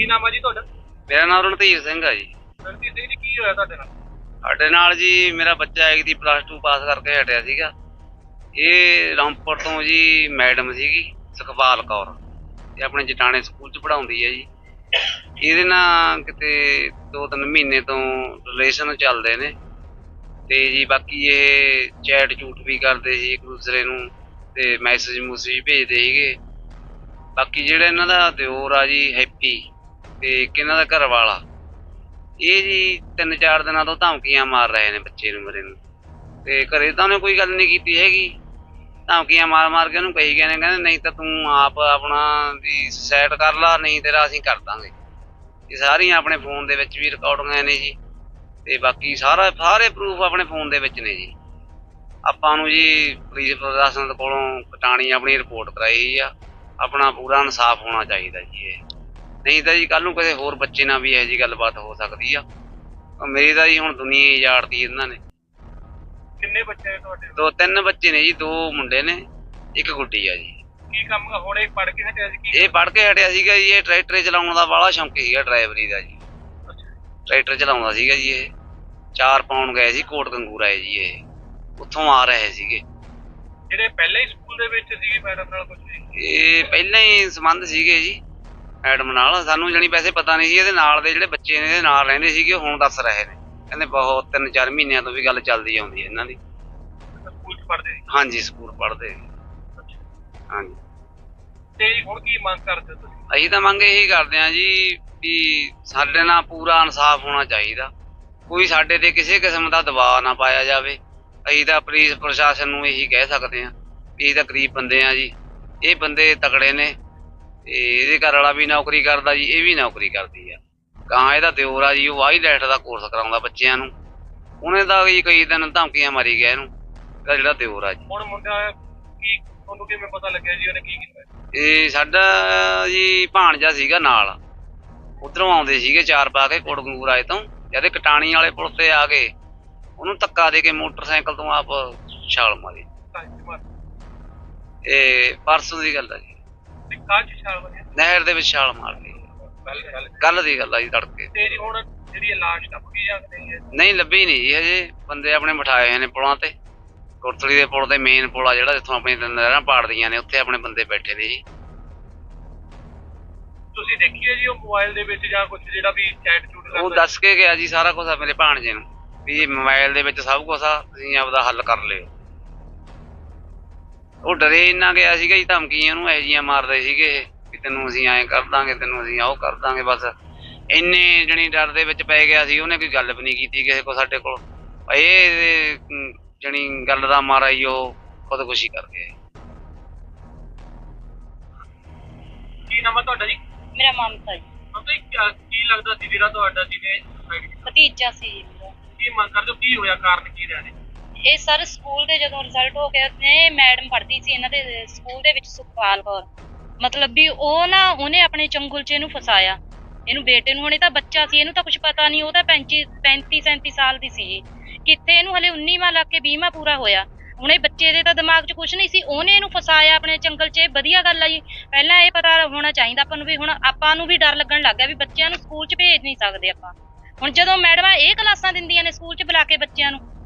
ਕੀ ਨਾਮ ਹੈ ਜੀ ਤੁਹਾਡਾ? ਮੇਰਾ ਨਾਮ ਰਣਧੀਰ ਸਿੰਘ ਆ ਜੀ। ਰਣਜੀਤ ਸਿੰਘ ਜੀ ਕੀ ਹੋਇਆ ਤੁਹਾਡੇ ਨਾਲ? ਸਾਡੇ ਨਾਲ ਜੀ ਮੇਰਾ ਬੱਚਾ ਇੱਕ ਦੀ ਪਲੱਸ 2 ਪਾਸ ਕਰਕੇ ਹਟਿਆ ਸੀਗਾ। ਇਹ ਰਾਮਪੁਰ ਤੋਂ ਜੀ ਮੈਡਮ ਸੀਗੀ ਸੁਖਪਾਲ ਕੌਰ। ਇਹ ਆਪਣੇ ਜਟਾਣੇ ਸਕੂਲ ਚ ਪੜਾਉਂਦੀ ਹੈ ਜੀ। ਇਹਦੇ ਨਾਲ ਕਿਤੇ ਦੋ ਤਿੰਨ ਮਹੀਨੇ ਤੋਂ ਰਿਲੇਸ਼ਨ ਚੱਲਦੇ ਨੇ। ਤੇ ਜੀ ਬਾਕੀ ਇਹ ਚੈਟ ਝੂਠ ਵੀ ਕਰਦੇ ਸੀ ਇੱਕ ਦੂਸਰੇ ਨੂੰ ਤੇ ਮੈਸੇਜ ਮੂਸੇਜ ਭੇਜਦੇ ਸੀਗੇ। ਬਾਕੀ ਜਿਹੜਾ ਇਹਨਾਂ ਦਾ ਦਿਓਰ ਆ ਜੀ ਹੈਪੀ। ਤੇ ਇੱਕ ਇਹਨਾਂ ਦਾ ਘਰ ਵਾਲਾ ਇਹ ਜੀ ਤਿੰਨ ਚਾਰ ਦਿਨਾਂ ਤੋਂ ਧਮਕੀਆਂ ਮਾਰ ਰਹੇ ਨੇ ਬੱਚੇ ਨੂੰ ਮੇਰੇ ਨੂੰ। ਤੇ ਘਰੇ ਤਾਂ ਉਹਨੇ ਕੋਈ ਗੱਲ ਨਹੀਂ ਕੀਤੀ ਹੈਗੀ। ਧਮਕੀਆਂ ਮਾਰ ਮਾਰ ਕੇ ਉਹਨੂੰ ਕਹੀ ਗਏ ਨੇ, ਕਹਿੰਦੇ ਨਹੀਂ ਤਾਂ ਤੂੰ ਆਪ ਆਪਣਾ ਵੀ ਸੈਟ ਕਰ ਲਾ, ਨਹੀਂ ਤੇਰਾ ਅਸੀਂ ਕਰ ਦਾਂਗੇ। ਇਹ ਸਾਰੀਆਂ ਆਪਣੇ ਫੋਨ ਦੇ ਵਿੱਚ ਵੀ ਰਿਕਾਰਡਿੰਗਾਂ ਨੇ ਜੀ। ਤੇ ਬਾਕੀ ਸਾਰਾ, ਸਾਰੇ ਪ੍ਰੂਫ ਆਪਣੇ ਫੋਨ ਦੇ ਵਿੱਚ ਨੇ ਜੀ। ਆਪਾਂ ਨੂੰ ਜੀ ਪੁਲਿਸ ਪ੍ਰਸ਼ਾਸਨ ਕੋਲੋਂ ਕਟਾਣੀ ਆਪਣੀ ਰਿਪੋਰਟ ਕਰਾਈ ਆ। ਆਪਣਾ ਪੂਰਾ ਇਨਸਾਫ ਹੋਣਾ ਚਾਹੀਦਾ ਜੀ ਇਹ। ਨਹੀਂ ਤਾਂ ਜੀ ਕੱਲ ਨੂੰ ਕਿਸੇ ਹੋਰ ਬੱਚੇ ਨਾਲ ਵੀ ਇਹੋ ਜੀ ਗੱਲਬਾਤ ਹੋ ਸਕਦੀ ਆ। ਉਹ ਮੇਰੀ ਤਾਂ ਜੀ ਹੁਣ ਦੁਨੀਆ ਹੀ ਉਜਾੜਤੀ ਇਹਨਾਂ ਨੇ। ਕਿੰਨੇ ਬੱਚੇ ਨੇ ਤੁਹਾਡੇ? ਦੋ ਤਿੰਨ ਬੱਚੇ ਨੇ ਜੀ ਦੋ ਮੁੰਡੇ ਨੇ ਇੱਕ ਗੁੱਡੀ ਆ ਜੀ। ਕੀ ਕੰਮ ਹੁਣ ਇਹ ਪੜ ਕੇ ਹਟਿਆ ਸੀ ਕੀ ਇਹ ਪੜ੍ਹ ਕੇ ਹਟਿਆ ਸੀਗਾ ਜੀ ਇਹ ਟਰੈਕਟਰ ਚਲਾਉਣ ਦਾ ਬਾਹਲਾ ਸ਼ੌਂਕ ਸੀਗਾ ਡਰਾਈਵਰੀ ਦਾ ਜੀ। ਟਰੈਕਟਰ ਚਲਾਉਂਦਾ ਸੀਗਾ ਜੀ ਇਹ। ਚਾਰ ਪਾਉਣ ਗਏ ਸੀ ਕੋਟ ਗੰਗੂਰਾ ਹੈ ਜੀ ਇਹ। ਉੱਥੋਂ ਆ ਰਹੇ ਸੀਗੇ। ਜਿਹੜੇ ਪਹਿਲਾਂ ਹੀ ਸਕੂਲ ਦੇ ਵਿੱਚ ਸੀ ਮੈਡਮ ਨਾਲ ਕੁਝ ਇਹ ਪਹਿਲਾਂ ਹੀ ਸੰਬੰਧ ਸੀਗੇ ਜੀ। ਮੈਡਮ ਨਾਲ। ਸਾਨੂੰ ਜਣੀ ਵੈਸੇ ਪਤਾ ਨਹੀਂ ਸੀ ਇਹਦੇ ਨਾਲ ਦੇ ਜਿਹੜੇ ਬੱਚੇ ਨੇ ਇਹਦੇ ਨਾਲ ਰਹਿੰਦੇ ਸੀਗੇ ਉਹ ਹੁਣ ਦੱਸ ਰਹੇ ਨੇ। ਕਹਿੰਦੇ ਬਹੁਤ ਤਿੰਨ ਚਾਰ ਮਹੀਨਿਆਂ ਤੋਂ ਵੀ ਗੱਲ ਚੱਲਦੀ ਆਉਂਦੀ ਹੈ ਇਹਨਾਂ ਦੀ। ਸਕੂਲ ਚ ਪੜਦੇ ਸੀ? ਹਾਂਜੀ ਸਕੂਲ ਪੜ੍ਹਦੇ ਹਾਂਜੀ। ਤੇ ਹੁਣ ਕੀ ਮੰਗ ਕਰਦੇ ਤੁਸੀਂ? ਅਸੀਂ ਤਾਂ ਮੰਗ ਇਹੀ ਕਰਦੇ ਹਾਂ ਜੀ ਵੀ ਸਾਡੇ ਨਾਲ ਪੂਰਾ ਇਨਸਾਫ ਹੋਣਾ ਚਾਹੀਦਾ। ਕੋਈ ਸਾਡੇ ਤੇ ਕਿਸੇ ਕਿਸਮ ਦਾ ਦਬਾਅ ਨਾ ਪਾਇਆ ਜਾਵੇ। ਅਸੀਂ ਤਾਂ ਪੁਲਿਸ ਪ੍ਰਸ਼ਾਸਨ ਨੂੰ ਇਹੀ ਕਹਿ ਸਕਦੇ ਹਾਂ ਵੀ ਅਸੀਂ ਤਾਂ ਗਰੀਬ ਬੰਦੇ ਆ ਜੀ। ਇਹ ਬੰਦੇ ਤਕੜੇ ਨੇ। ਤੇ ਇਹਦੇ ਘਰ ਵਾਲਾ ਵੀ ਨੌਕਰੀ ਕਰਦਾ ਜੀ ਇਹ ਵੀ ਨੌਕਰੀ ਕਰਦੀ ਆ। ਕਾਂ ਇਹਦਾ ਦਿਓਰ ਆ ਜੀ ਉਹ ਵਾਈਲੈਟ ਦਾ ਕੋਰਸ ਕਰਾਉਂਦਾ ਬੱਚਿਆਂ ਨੂੰ। ਉਹਨੇ ਤਾਂ ਜੀ ਕਈ ਦਿਨ ਧਮਕੀਆਂ ਮਾਰੀ ਗਿਆ ਇਹਨੂੰ ਇਹਦਾ ਜਿਹੜਾ ਦਿਓਰ ਆ ਜੀ। ਹੁਣ ਮੁੰਡਾ ਕੀ ਤੁਹਾਨੂੰ ਕਿਵੇਂ ਪਤਾ ਲੱਗਿਆ ਜੀ ਉਹਨੇ ਕੀ ਕੀਤਾ? ਇਹ ਸਾਡਾ ਜੀ ਭਾਣਜਾ ਸੀਗਾ ਨਾਲ। ਉਧਰੋਂ ਆਉਂਦੇ ਸੀਗੇ ਚਾਰ ਪਾ ਕੇ ਕੋਟਗੰਗੂਰ ਆਏ ਤੋਂ। ਜਦ ਇਹ ਕਟਾਣੀ ਵਾਲੇ ਪੁਲ ਤੇ ਆ ਗਏ ਉਹਨੂੰ ਧੱਕਾ ਦੇ ਕੇ ਮੋਟਰਸਾਈਕਲ ਤੋਂ ਆਪ ਛਾਲ ਮਾਰੀ। ਇਹ ਪਰਸੋਂ ਦੀ ਗੱਲ ਆ ਜੀ। ਤੇ ਛਾਲ ਨਹਿਰ ਦੇ ਵਿੱਚ ਛਾਲ ਮਾਰ ਲਈ। ਕੱਲ ਦੀ ਗੱਲ ਆ ਜੀ ਤੜਕੇ। ਤੇ ਜੀ ਹੁਣ ਜਿਹੜੀ ਇਹ ਲਾਸ਼ ਟੱਪ ਗਈ ਜਾਂ ਨਹੀਂ ਹੈ ਨਹੀਂ ਲੱਭੀ ਨਹੀਂ ਜੀ ਹਜੇ। ਬੰਦੇ ਆਪਣੇ ਬਿਠਾਏ ਹੋਏ ਨੇ ਪੁਲਾਂ ਤੇ। ਕੋਟਲੀ ਦੇ ਪੁਲ ਤੇ ਮੇਨ ਪੁਲ ਆ ਜਿਹੜਾ ਜਿੱਥੋਂ ਆਪਣੀ ਨਹਿਰਾਂ ਪਾੜਦੀਆਂ ਨੇ ਉੱਥੇ ਆਪਣੇ ਬੰਦੇ ਬੈਠੇ ਨੇ ਜੀ। ਤੁਸੀਂ ਦੇਖੀਏ ਜੀ ਉਹ ਮੋਬਾਈਲ ਦੇ ਵਿੱਚ ਜਾਂ ਕੁਝ ਜਿਹੜਾ ਵੀ ਚੈਟ ਚੂਟ ਉਹ ਕਰਦਾ ਦੱਸ ਕੇ ਗਿਆ ਜੀ ਸਾਰਾ ਕੁਝ ਮੇਰੇ ਭਾਣਜੇ ਨੂੰ। ਵੀ ਮੋਬਾਈਲ ਦੇ ਵਿੱਚ ਸਭ ਕੁਝ ਆ ਤੁਸੀਂ ਆਪਦਾ ਹੱਲ ਕਰ ਲਿਓ। ਉਹ ਡਰੇ ਇੰਨਾ ਗਿਆ ਸੀਗਾ ਜੀ ਧਮਕੀਆਂ ਨੂੰ ਇਹੋ ਜਿਹੀਆਂ ਮਾਰਦੇ ਸੀਗੇ ਇਹ, ਵੀ ਤੈਨੂੰ ਅਸੀਂ ਐਂ ਕਰ ਦਾਂਗੇ ਤੈਨੂੰ ਅਸੀਂ ਉਹ ਕਰ ਦਾਂਗੇ ਬਸ। ਇੰਨੇ ਜਣੀ ਡਰ ਦੇ ਵਿੱਚ ਪੈ ਗਿਆ ਸੀ ਉਹਨੇ ਕੋਈ ਗੱਲ ਵੀ ਨਹੀਂ ਕੀਤੀ ਕਿਸੇ ਕੋ ਸਾਡੇ ਕੋਲ। ਇਹ ਜਣੀ ਗੱਲ ਦਾ ਮਾਰਾ ਹੀ ਉਹ ਖੁਦਕੁਸ਼ੀ ਕਰ ਗਿਆ ਕੀ ਨਾਮ ਹੈ ਤੁਹਾਡਾ ਜੀ? ਮੇਰਾ ਮਮਤਾ ਜੀ। ਮਤਲਬ ਕੀ ਕੀ ਲੱਗਦਾ ਸੀ ਜਿਹੜਾ ਤੁਹਾਡਾ ਜਿਹਨੇ suicide ਕੀਤਾ? ਭਤੀਜਾ ਸੀ ਜੀ ਮੇਰਾ। ਕੀ ਮੰਗ ਕਰਦੇ ਹੋ? ਕੀ ਹੋਇਆ? ਕਾਰਨ ਕੀ ਰਿਹਾ? ਇਹ ਸਰ ਸਕੂਲ ਦੇ ਜਦੋਂ ਰਿਜ਼ਲਟ ਹੋ ਗਿਆ ਨੇ ਮੈਡਮ ਪੜ੍ਹਦੀ ਸੀ ਇਹਨਾਂ ਦੇ ਸਕੂਲ ਦੇ ਵਿੱਚ ਸੁਖਪਾਲ ਕੌਰ। ਮਤਲਬ ਵੀ ਉਹ ਨਾ ਉਹਨੇ ਆਪਣੇ ਚੰਗੁਲ 'ਚ ਇਹਨੂੰ ਫਸਾਇਆ। ਇਹਨੂੰ ਬੇਟੇ ਨੂੰ, ਹੁਣੇ ਤਾਂ ਬੱਚਾ ਸੀ, ਇਹਨੂੰ ਤਾਂ ਕੁਝ ਪਤਾ ਨਹੀਂ, ਉਹ ਤਾਂ 35 35 37 ਸਾਲ ਦੀ ਸੀ। ਇਹ। ਕਿੱਥੇ ਇਹਨੂੰ ਹਲੇ 19ਵਾਂ ਲੱਗ ਕੇ 20ਵਾਂ ਪੂਰਾ ਹੋਇਆ। ਹੁਣ ਇਹ ਬੱਚੇ ਦੇ ਤਾਂ ਦਿਮਾਗ 'ਚ ਕੁਝ ਨਹੀਂ ਸੀ, ਉਹਨੇ ਇਹਨੂੰ ਫਸਾਇਆ ਆਪਣੇ ਚੰਗਲ 'ਚ ਇਹ ਵਧੀਆ ਗੱਲ ਆ ਜੀ। ਪਹਿਲਾਂ ਇਹ ਪਤਾ ਹੋਣਾ ਚਾਹੀਦਾ ਆਪਾਂ ਨੂੰ ਵੀ, ਹੁਣ ਆਪਾਂ ਨੂੰ ਵੀ ਡਰ ਲੱਗਣ ਲੱਗ ਗਿਆ ਵੀ ਬੱਚਿਆਂ ਨੂੰ ਸਕੂਲ 'ਚ ਭੇਜ ਨਹੀਂ ਸਕਦੇ ਆਪਾਂ। ਹੁਣ ਜਦੋਂ ਮੈਡਮਾਂ ਇਹ ਕਲਾਸਾਂ ਦਿੰਦੀਆਂ ਨੇ ਸਕੂਲ 'ਚ ਬੁਲਾ ਕੇ ਬੱਚਿਆਂ ਨੂੰ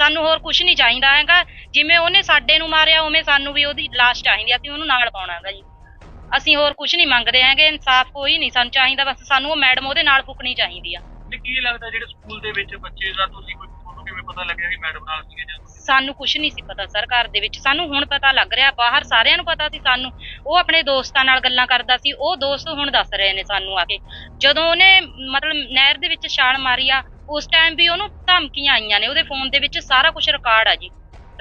ਸਾਨੂੰ ਹੋਰ ਕੁਝ ਨਹੀਂ ਚਾਹੀਦਾ ਹੈਗਾ। ਜਿਵੇਂ ਉਹਨੇ ਸਾਡੇ ਨੂੰ ਮਾਰਿਆ ਉਵੇਂ ਸਾਨੂੰ ਵੀ ਉਹਦੀ ਲਾਸ਼ ਚਾਹੀਦੀ ਆ, ਅਸੀਂ ਉਹਨੂੰ ਨਾਲ ਪਾਉਣਾ ਹੈਗਾ ਜੀ। ਅਸੀਂ ਹੋਰ ਕੁਝ ਨਹੀਂ ਮੰਗਦੇ ਹੈਗੇ ਇਨਸਾਫ ਕੋਈ ਨਹੀਂ ਸਾਨੂੰ ਚਾਹੀਦਾ ਬਸ ਸਾਨੂੰ ਉਹ ਮੈਡਮ ਉਹਦੇ ਨਾਲ ਫੁਕਣੀ ਚਾਹੀਦੀ ਆ। ਤੇ ਕੀ ਲੱਗਦਾ ਜਿਹੜੇ ਸਕੂਲ ਦੇ ਵਿੱਚ ਬੱਚੇ ਦਾ ਤੁਸੀਂ ਕੋਈ ਤੁਹਾਨੂੰ ਕਿਵੇਂ ਪਤਾ ਲੱਗਿਆ ਵੀ ਮੈਡਮ ਨਾਲ ਸੀਗੇ ਜਾਂ ਤੁਸੀਂ? ਸਾਨੂੰ ਕੁਝ ਨਹੀਂ ਸੀ ਪਤਾ ਸਰ ਘਰ ਦੇ ਵਿੱਚ। ਸਾਨੂੰ ਹੁਣ ਪਤਾ ਲੱਗ ਰਿਹਾ ਬਾਹਰ ਸਾਰਿਆਂ ਨੂੰ ਪਤਾ ਸੀ ਸਾਨੂੰ। ਉਹ ਆਪਣੇ ਦੋਸਤਾਂ ਨਾਲ ਗੱਲਾਂ ਕਰਦਾ ਸੀ ਉਹ ਦੋਸਤ ਹੁਣ ਦੱਸ ਰਹੇ ਨੇ ਸਾਨੂੰ ਆ ਕੇ। ਜਦੋਂ ਉਹਨੇ ਮਤਲਬ ਨਹਿਰ ਦੇ ਵਿੱਚ ਛਾਲ ਮਾਰੀ ਆ ਉਸ ਟਾਈਮ ਵੀ ਉਹਨੂੰ ਧਮਕੀਆਂ ਆਈਆਂ ਨੇ, ਉਹਦੇ ਫੋਨ ਦੇ ਵਿੱਚ ਸਾਰਾ ਕੁਝ ਰਿਕਾਰਡ ਆ ਜੀ।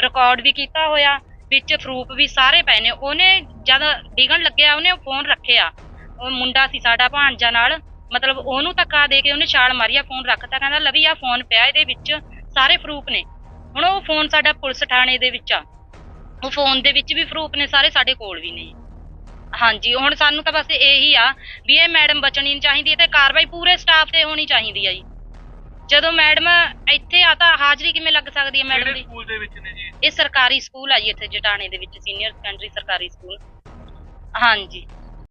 ਰਿਕਾਰਡ ਵੀ ਕੀਤਾ ਹੋਇਆ, ਵਿੱਚ ਪ੍ਰੂਫ ਵੀ ਸਾਰੇ ਪਏ ਨੇ। ਉਹਨੇ ਜਦ ਡਿਗਣ ਲੱਗਿਆ, ਉਹਨੇ ਉਹ ਫੋਨ ਰੱਖਿਆ। ਉਹ ਮੁੰਡਾ ਸੀ ਸਾਡਾ ਭਾਣਜਾ ਨਾਲ, ਮਤਲਬ ਉਹਨੂੰ ਧੱਕਾ ਦੇ ਕੇ ਉਹਨੇ ਛਾਲ ਮਾਰੀ, ਆ ਫੋਨ ਰੱਖਤਾ, ਕਹਿੰਦਾ, ਲਵੀ, ਆ ਫੋਨ ਪਿਆ ਇਹਦੇ ਵਿੱਚ, ਸਾਰੇ ਪ੍ਰੂਫ ਨੇ। ਹੁਣ ਉਹ ਫੋਨ ਸਾਡਾ ਪੁਲਿਸ ਥਾਣੇ ਦੇ ਵਿੱਚ ਆ। ਉਹ ਫੋਨ ਦੇ ਵਿੱਚ ਵੀ ਪ੍ਰੂਫ ਨੇ, ਸਾਰੇ ਸਾਡੇ ਕੋਲ ਵੀ ਨੇ ਹਾਂਜੀ, ਹੁਣ ਸਾਨੂੰ ਤਾਂ ਬਸ ਇਹੀ ਆ ਵੀ ਇਹ ਮੈਡਮ ਬਚਣੀ ਨਹੀਂ ਚਾਹੀਦੀ ਤੇ ਕਾਰਵਾਈ ਪੂਰੇ ਸਟਾਫ ਤੇ ਹੋਣੀ ਚਾਹੀਦੀ ਆ ਜੀ। ਜਦੋਂ ਮੈਡਮ ਇੱਥੇ ਆ ਤਾਂ ਹਾਜ਼ਰੀ ਕਿਵੇਂ ਲੱਗ ਸਕਦੀ ਹੈ ਮੈਡਮ ਕਿਹੜੇ ਦੀ? ਸਕੂਲ ਦੇ ਵਿੱਚ ਨੇ ਜੀ? ਇਹ ਸਰਕਾਰੀ ਸਕੂਲ ਆ ਜੀ ਇੱਥੇ ਜਟਾਣੇ ਦੇ ਵਿੱਚ ਸੀਨੀਅਰ ਸੈਕੰਡਰੀ ਸਰਕਾਰੀ ਸਕੂਲ। ਹਾਂਜੀ।